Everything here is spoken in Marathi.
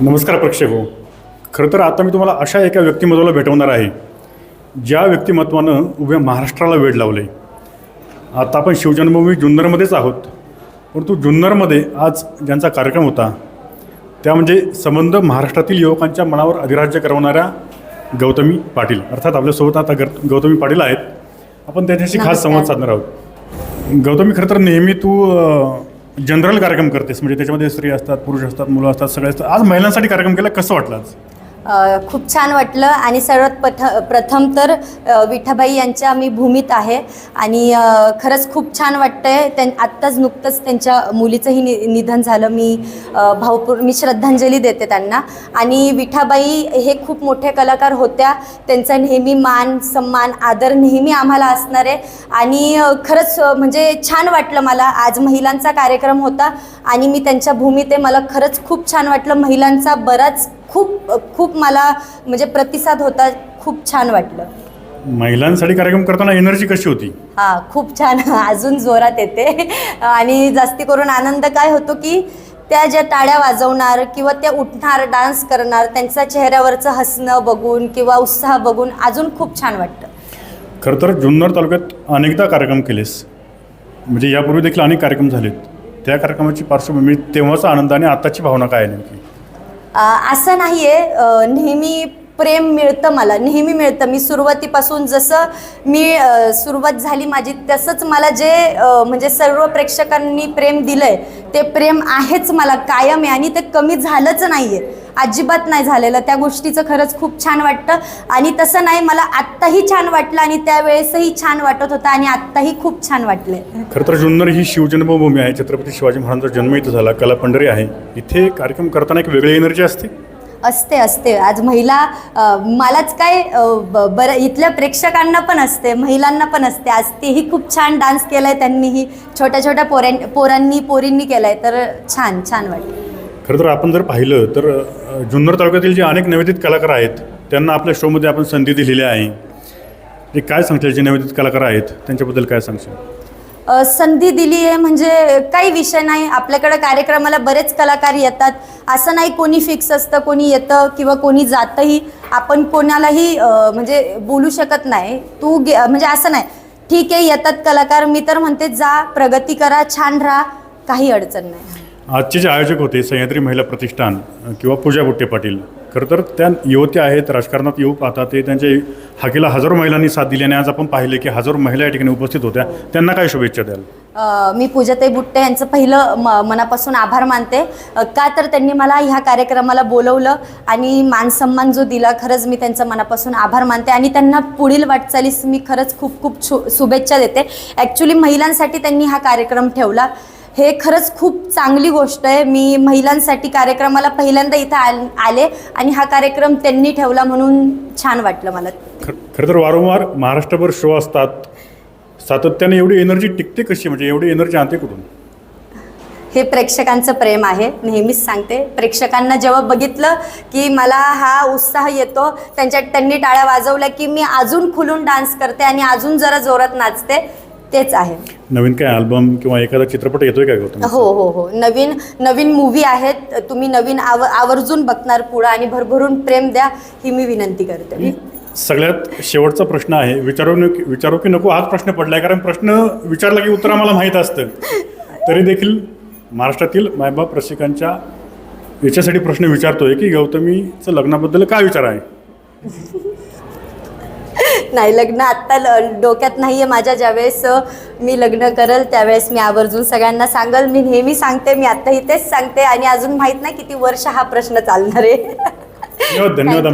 नमस्कार प्रेक्षक हो. खरं तर आता मी तुम्हाला अशा एका व्यक्तिमत्वाला भेटवणार आहे ज्या व्यक्तिमत्वानं उभ्या महाराष्ट्राला वेळ लावले आता आपण शिवजन्मभूमी जुन्नरमध्येच आहोत परंतु जुन्नरमध्ये आज ज्यांचा कार्यक्रम होता त्या म्हणजे संबंध महाराष्ट्रातील युवकांच्या मनावर अधिराज्य करवणाऱ्या गौतमी पाटील. अर्थात आपल्यासोबत आता गौतमी पाटील आहेत. आपण त्यांच्याशी खास संवाद. साधणार आहोत. गौतमी खरं तर नेहमी तू जनरल कार्यक्रम करतेस म्हणजे त्याच्यामध्ये स्त्री असतात पुरुष असतात मुलं असतात सगळे असतात. आज महिलांसाठी कार्यक्रम केला कसं वाटलं आज? खूप छान वाटलं. आणि सर्वात पथ प्रथम तर विठाबाई यांच्या मी भूमीत आहे. आणि खरंच खूप छान वाटतं आहे त्यां आत्ताच नुकतंच त्यांच्या मुलीचंही नि निधन झालं. मी भावपूर मी श्रद्धांजली देते त्यांना. आणि विठाबाई हे खूप मोठे कलाकार होत्या. त्यांचा नेहमी मान सन्मान आदर नेहमी आम्हाला असणार. आहे आणि खरंच म्हणजे छान वाटलं मला. आज महिलांचा कार्यक्रम होता. आणि मी त्यांच्या भूमीत आहे. मला खरंच खूप छान वाटलं. महिलांचा बराच खूप खूप मला म्हणजे प्रतिसाद होता खूप छान वाटलं. महिलांसाठी कार्यक्रम करताना एनर्जी कशी होती? हां खूप छान. अजून जोरात येते. आणि जास्ती करून आनंद काय होतो की त्या ज्या टाळ्या वाजवणार किंवा त्या उठणार डान्स करणार त्यांच्या चेहऱ्यावरचं हसणं बघून किंवा उत्साह बघून अजून खूप छान वाटतं. खरं तर जुन्नर तालुक्यात अनेकदा कार्यक्रम केलेस. म्हणजे यापूर्वी देखील अनेक कार्यक्रम झालेत. त्या कार्यक्रमाची पार्श्वभूमी तेव्हाचा आनंद आणि आताची भावना काय नेमकी? असं नाही आहे नेहमी प्रेम मिळतं मला. नेहमी मिळतं. मी सुरुवातीपासून जसं मी सुरुवात झाली माझी तसंच मला जे म्हणजे सर्व प्रेक्षकांनी प्रेम दिलं आहे ते प्रेम आहेच मला. कायम आहे आणि ते कमी झालंच नाही आहे अजिबात नाही झालेलं. त्या गोष्टीचं खरंच खूप छान वाटतं. आणि तसं नाही मला आत्ताही छान वाटलं आणि त्यावेळेसही छान वाटत होतं आणि आत्ताही खूप छान वाटले. खरं तर जुन्नर ही शिवजन्मभूमी आहे. छत्रपती शिवाजी महाराजांचा जन्म इथं झाला कला पंढरी आहे. इथे कार्यक्रम करताना एक वेगळी एनर्जी असते. असते असते. आज महिला मलाच काय बरं इथल्या प्रेक्षकांना पण असते महिलांना पण असते. आज तेही खूप छान डान्स केलाय त्यांनीही. छोट्या छोट्या पोऱ्यां पोरांनी पोरींनी केलाय. तर छान छान वाटलं. खरं तर आपण जर पाहिलं तर जुन्नर तालुक्यातील जे अनेक नैवेदित कलाकार आहेत त्यांना आपल्या शोमध्ये आपण संधी दिलेली आहे. ते काय सांगतील जे निवेदित कलाकार आहेत त्यांच्याबद्दल काय सांगशील? अ, संधी दिली आहे म्हणजे काही विषय नाही. आपल्याकडे कार्यक्रमाला बरेच कलाकार येतात. असं नाही कोणी फिक्स असतं कोणी येतं किंवा कोणी जातंही. आपण कोणालाही अ, म्हणजे बोलू शकत नाही. तू गे म्हणजे असं नाही. ठीक आहे येतात कलाकार. मी तर म्हणते जा प्रगती करा छान राहा. काही अडचण नाही. आजचे जे आयोजक होते सह्याद्री महिला प्रतिष्ठान किंवा पूजा बुट्टे पाटील खरं तर त्या युवती आहेत राजकारणात येऊ पाहतात ते त्यांच्या हाकेला हजारो महिलांनी साथ दिली आणि आज आपण पाहिले की हजारो महिला या ठिकाणी उपस्थित होत्या. त्यांना काय शुभेच्छा द्याल? मी पूजाताई बुट्टे यांचं पहिलं म मनापासून आभार मानते. का तर त्यांनी मला ह्या कार्यक्रमाला बोलवलं आणि मानसन्मान जो दिला खरंच मी त्यांचा मनापासून आभार मानते आणि त्यांना पुढील वाटचालीस मी खरंच खूप खूप शु शुभेच्छा देते. ॲक्च्युली महिलांसाठी त्यांनी हा कार्यक्रम ठेवला. हे खरंच खूप चांगली गोष्ट आहे. मी महिलांसाठी कार्यक्रमाला पहिल्यांदा इथं आल आले आणि हा कार्यक्रम त्यांनी ठेवला म्हणून छान वाटलं मला. खर खरं तर वारंवार महाराष्ट्रभर शो असतात. सातत्याने एवढी एनर्जी टिकते कशी? म्हणजे एवढी एनर्जी आणते कुठून? हे प्रेक्षकांचं प्रेम आहे. नेहमीच सांगते. प्रेक्षकांना जेव्हा बघितलं की मला हा उत्साह येतो त्यांच्या त्यांनी टाळ्या वाजवल्या की मी अजून खुलून डान्स करते आणि अजून जरा जोरात नाचते. तेच आहे. नवीन काय अल्बम किंवा एखादा चित्रपट येतोय का गौतम? हो हो हो. नवीन नवीन मूवी आहेत. तुम्ही नवीन आव आवर्जून बघणार पुढं आणि भरभरून प्रेम द्या ही मी विनंती करते. सगळ्यात शेवटचा प्रश्न आहे. विचारू न विचारू की नको? हाच प्रश्न पडलाय. कारण प्रश्न विचारला की उत्तर आम्हाला माहीत असतं. तरी देखील महाराष्ट्रातील मायबाप रसिकांच्या याच्यासाठी प्रश्न विचारतोय की गौतमीचं लग्नाबद्दल काय विचार आहे? नाही. लग्न आत्ता डोक्यात नाही आहे माझ्या ज्यावेळेस मी लग्न करल त्यावेळेस मी आवर्जून सगळ्यांना सांगल. मी नेहमी सांगते मी आत्ताही तेच सांगते आणि अजून माहीत नाही किती वर्ष हा प्रश्न चालणार आहे. धन्यवाद